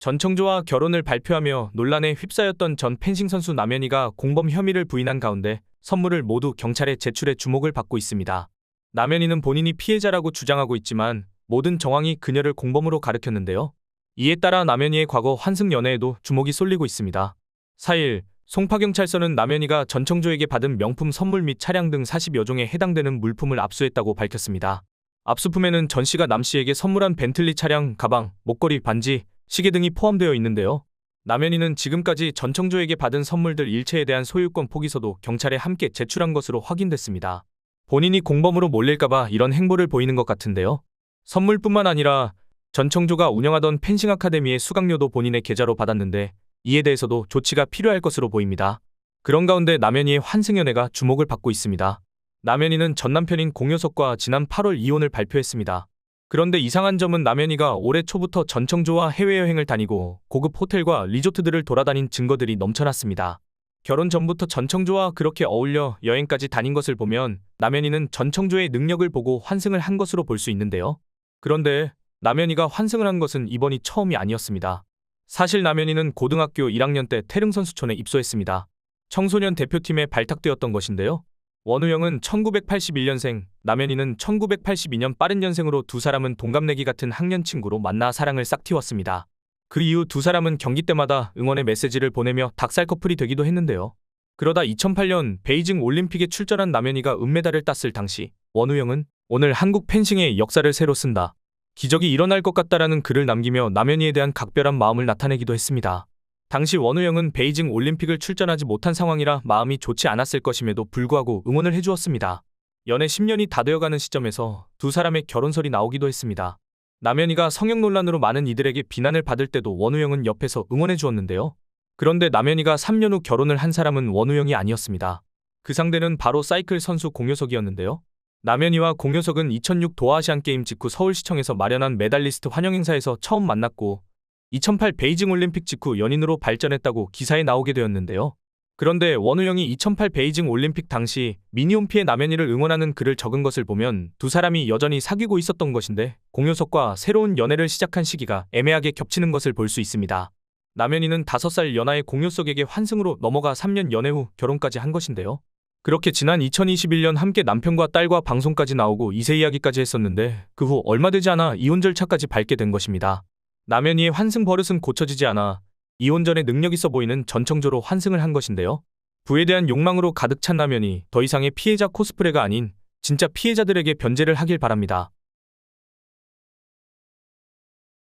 전청조와 결혼을 발표하며 논란에 휩싸였던 전 펜싱 선수 남현희가 공범 혐의를 부인한 가운데 선물을 모두 경찰에 제출해 주목을 받고 있습니다. 남현희는 본인이 피해자라고 주장하고 있지만 모든 정황이 그녀를 공범으로 가르쳤는데요. 이에 따라 남현희의 과거 환승 연애에도 주목이 쏠리고 있습니다. 4일 송파경찰서는 남현희가 전청조에게 받은 명품 선물 및 차량 등 40여 종에 해당되는 물품을 압수했다고 밝혔습니다. 압수품에는 전 씨가 남 씨에게 선물한 벤틀리 차량, 가방, 목걸이, 반지, 시계 등이 포함되어 있는데요. 남현희는 지금까지 전청조에게 받은 선물들 일체에 대한 소유권 포기서도 경찰에 함께 제출한 것으로 확인됐습니다. 본인이 공범으로 몰릴까봐 이런 행보를 보이는 것 같은데요. 선물뿐만 아니라 전청조가 운영하던 펜싱 아카데미의 수강료도 본인의 계좌로 받았는데 이에 대해서도 조치가 필요할 것으로 보입니다. 그런 가운데 남현희의 환승연애가 주목을 받고 있습니다. 남현희는 전 남편인 공효석과 지난 8월 이혼을 발표했습니다. 그런데 이상한 점은 남현희가 올해 초부터 전청조와 해외여행을 다니고 고급 호텔과 리조트들을 돌아다닌 증거들이 넘쳐났습니다. 결혼 전부터 전청조와 그렇게 어울려 여행까지 다닌 것을 보면 남현희는 전청조의 능력을 보고 환승을 한 것으로 볼 수 있는데요. 그런데 남현희가 환승을 한 것은 이번이 처음이 아니었습니다. 사실 남현희는 고등학교 1학년 때 태릉선수촌에 입소했습니다. 청소년 대표팀에 발탁되었던 것인데요. 원우영은 1981년생, 남현희는 1982년 빠른 년생으로 두 사람은 동갑내기 같은 학년 친구로 만나 사랑을 싹 틔웠습니다. 그 이후 두 사람은 경기 때마다 응원의 메시지를 보내며 닭살 커플이 되기도 했는데요. 그러다 2008년 베이징 올림픽에 출전한 남현희가 은메달을 땄을 당시 원우영은 오늘 한국 펜싱의 역사를 새로 쓴다. 기적이 일어날 것 같다라는 글을 남기며 남현희에 대한 각별한 마음을 나타내기도 했습니다. 당시 원우영은 베이징 올림픽을 출전하지 못한 상황이라 마음이 좋지 않았을 것임에도 불구하고 응원을 해주었습니다. 연애 10년이 다 되어가는 시점에서 두 사람의 결혼설이 나오기도 했습니다. 남현희가 성형 논란으로 많은 이들에게 비난을 받을 때도 원우영은 옆에서 응원해 주었는데요. 그런데 남현희가 3년 후 결혼을 한 사람은 원우영이 아니었습니다. 그 상대는 바로 사이클 선수 공효석이었는데요. 남현희와 공효석은 2006 도아아시안 게임 직후 서울시청에서 마련한 메달리스트 환영 행사에서 처음 만났고 2008 베이징 올림픽 직후 연인으로 발전했다고 기사에 나오게 되었는데요. 그런데 원우영이 2008 베이징 올림픽 당시 미니홈피에 남현희를 응원하는 글을 적은 것을 보면 두 사람이 여전히 사귀고 있었던 것인데 공효석과 새로운 연애를 시작한 시기가 애매하게 겹치는 것을 볼 수 있습니다. 남현희는 5살 연하의 공효석에게 환승으로 넘어가 3년 연애 후 결혼까지 한 것인데요. 그렇게 지난 2021년 함께 남편과 딸과 방송까지 나오고 이세 이야기까지 했었는데 그 후 얼마 되지 않아 이혼 절차까지 밟게 된 것입니다. 남현희의 환승 버릇은 고쳐지지 않아 이혼 전에 능력 있어 보이는 전청조로 환승을 한 것인데요. 부에 대한 욕망으로 가득 찬 남현희 더 이상의 피해자 코스프레가 아닌 진짜 피해자들에게 변제를 하길 바랍니다.